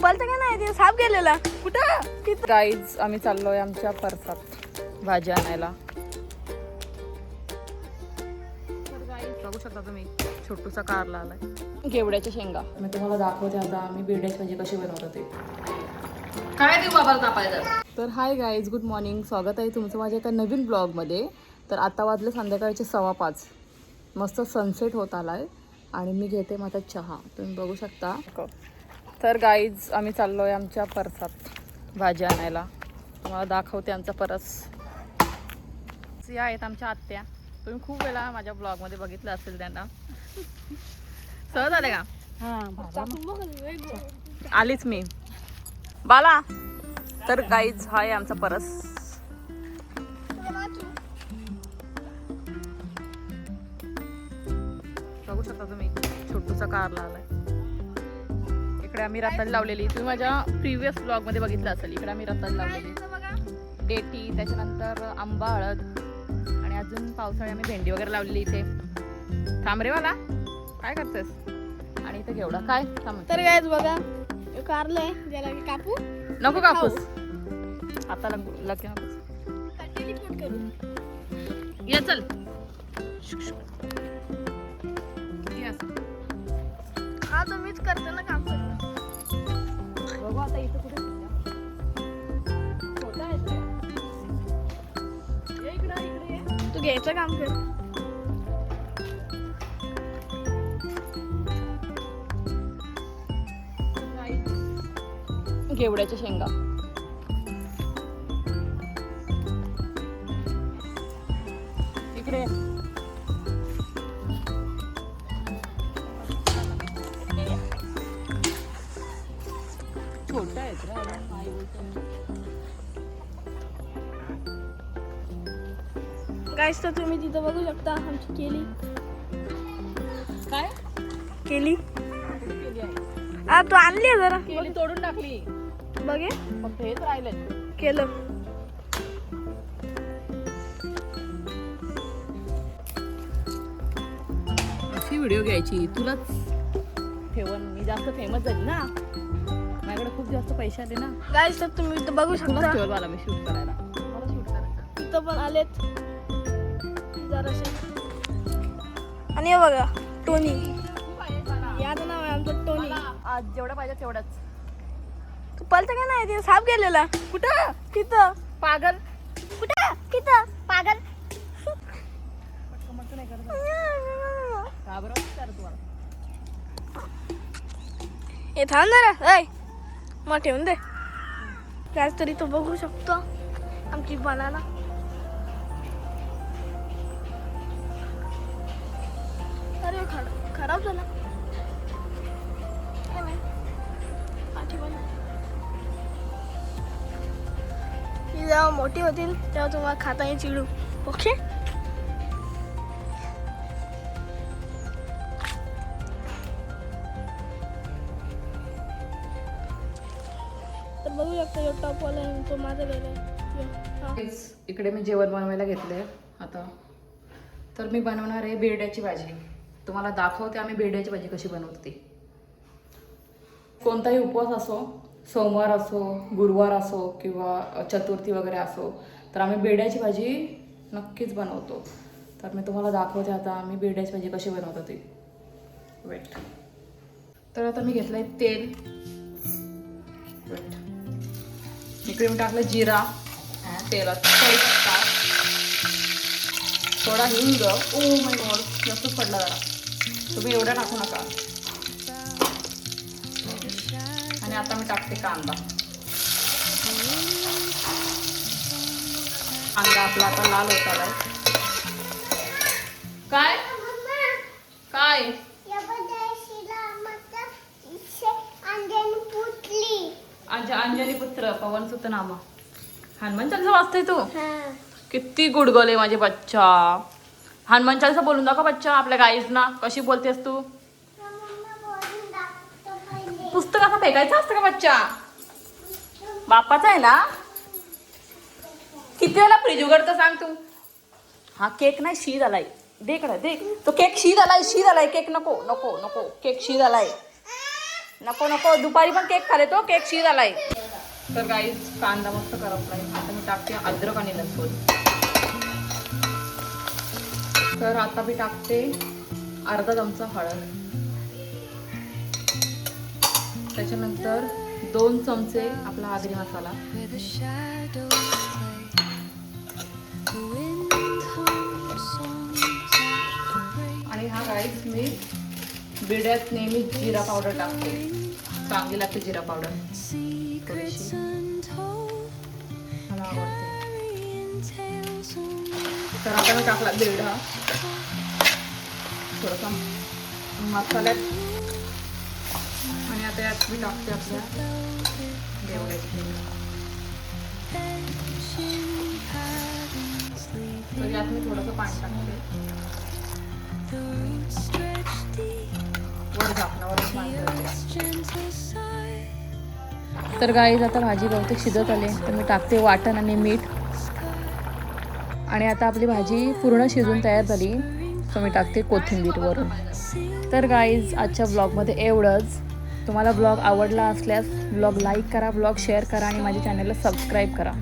बोलता का नाही? ते साप गेलेला. कुठं? गाईज आम्ही चाललोय आमच्या परसात भाजी आणायला. बघू शकता तुम्ही छोटूसा कारला आलाय. घेवड्याच्या शेंगा. मी तुम्हाला दाखवते आता आम्ही बेड्याची भाजी कशी बनवतो ते. काय देऊ बाबाला कापायचं तर हाय गाईज गुड मॉर्निंग स्वागत आहे तुमचं माझ्या एका नवीन ब्लॉगमध्ये तर आता वाजले संध्याकाळचे सव्वा पाच. मस्त सनसेट होत आलाय. आणि मी घेते माझा चहा. तुम्ही बघू शकता. तर गाईज आम्ही चाललोय आमच्या परसात भाजी आणायला. तुम्हाला दाखवते आमचा परस. या आहेत आमच्या आत्या. तुम्ही खूप वेळा माझ्या ब्लॉगमध्ये बघितलं असेल त्यांना. सहज आले का? आलीच मी. बाला तर गाईज हा आहे आमचा परस. बघू शकता तुम्ही छोटूसा कारला आलाय. इकडे आम्ही रताळी लावलेली. तुम्ही माझ्या प्रिव्हियस ब्लॉगमध्ये बघितलं असेल. इकडे आम्ही रताळी लावलेली. डेटी त्याच्यानंतर आंबा हळद आणि अजून पावसाळी आम्ही भेंडी वगैरे लावलेली इथे. थांब रे मला काय करतेस? आणि इथे घेवडा काय? थांब. तर काय बघा. कारलं आहे. ज्याला की कापू. नको कापूस. आता लग लगे कापूस ये चल. हा तो मीच करते ना बघू आता इथं कुठे. तू. घ्यायचं काम कर. घेवड्याच्या शेंगा. इकडे छोटा आहेत. गाईस तर तुम्ही तिथं बघू शकता आमची केली. काय? केली. केली आहे. हा तू आणली आहे जरा. केली तोडून टाकली. बघे. फक्त हेच राहिले केलं. अशी व्हिडिओ घ्यायची. तुलाच. ठेवून मी जास्त फेमस झाली ना. खूप जास्त पैसे आले ना. गाईस तर तुम्ही इथं बघू शकता. ठेवल मला मी शूट करायला. मला शूट करायचं. इथं पण आलेत. आणि हे बघा टोनी याचं नाव आहे आमचं टोनी आज जेवढं पाहिजे तेवढंच. तू पलता का नाही ते साप गेलेला. कुठं? तिथं. पागल. कुठं? तिथं. पागल. का बरं? विचार तुम्हाला. हे थांब जरा. ऐ. मग ठेवून दे. गॅस तरी तो बघू शकतो आमची बनाना. अरे खड खराब झाला. जेव्हा मोठी होतील तेव्हा तुम्हाला खाता येईल चिडू. ओके? शकता टॉपवाला तो माझा गेला इकडे मी जेवण बनवायला घेतले आता. तर मी बनवणार आहे बेरड्याची भाजी. तुम्हाला दाखवते आम्ही बेरड्याची भाजी कशी बनवते. कोणताही उपवास असो सोमवार असो गुरुवार असो किंवा चतुर्थी वगैरे असो तर आम्ही बेड्याची भाजी नक्कीच बनवतो. तर मी तुम्हाला दाखवते आता आम्ही बेड्याची भाजी कशी बनवतो ती. वेट तर आता मी घेतलं आहे तेल. वेट इकडे मी टाकलं जिरा तेलात कढीपत्ता थोडा हिंग. ओ माय गॉड जास्तच पडला जरा. तुम्ही एवढा टाकू नका. आणि आता मी टाकते कांदा. कांदा आपला आता लाल होता काय? काय? अंज- अंजनी पुत्र पवन सुत नामा हनुमान चालीसा वाचते तू? किती गुडगले माझे बच्चा. हनुमान चालीसा बोलून दाखव बच्चा आपल्या गाईज ना कशी बोलतेस तू? पुस्तक असं फेकायचं असतं का बच्चा? बापाचा आहे ना? किती वेळा फ्रीज उघडतं सांग तू? हा केक नाही शी झालाय दे इकडं दे. तो केक शी झालाय शी झालाय केक नको नको नको. केक शी झालाय नको नको. दुपारी पण केक खाले तो. केक शीर आलाय. तर काही कांदा मस्त करपलाय. आता मी टाकते अद्रक आणि लसूण. तर आता मी टाकते अर्धा चमचा हळद. त्याच्यानंतर दोन चमचे आपला आगरी मसाला. आणि हा राईस मी बिड्यात नेहमी जिरा पावडर टाकते. चांगली लागते जिरा पावडर. तर आता मी टाकला बिरडा थोडासा मसाल्यात. आणि आता यात मी टाकते आपल्या देवड्याची तर यात मी थोडंसं पाणी टाकते. तर गाईज आता भाजी बहुतेक शिजत आली तर मी टाकते वाटण आणि मीठ. आणि आता आपली भाजी पूर्ण शिजून तयार झाली. तर मी टाकते कोथिंबीरवरून तर गाईज आजच्या ब्लॉगमध्ये एवढंच. तुम्हाला ब्लॉग आवडला असल्यास ब्लॉग लाईक करा ब्लॉग शेअर करा आणि माझ्या चॅनलला सबस्क्राईब करा.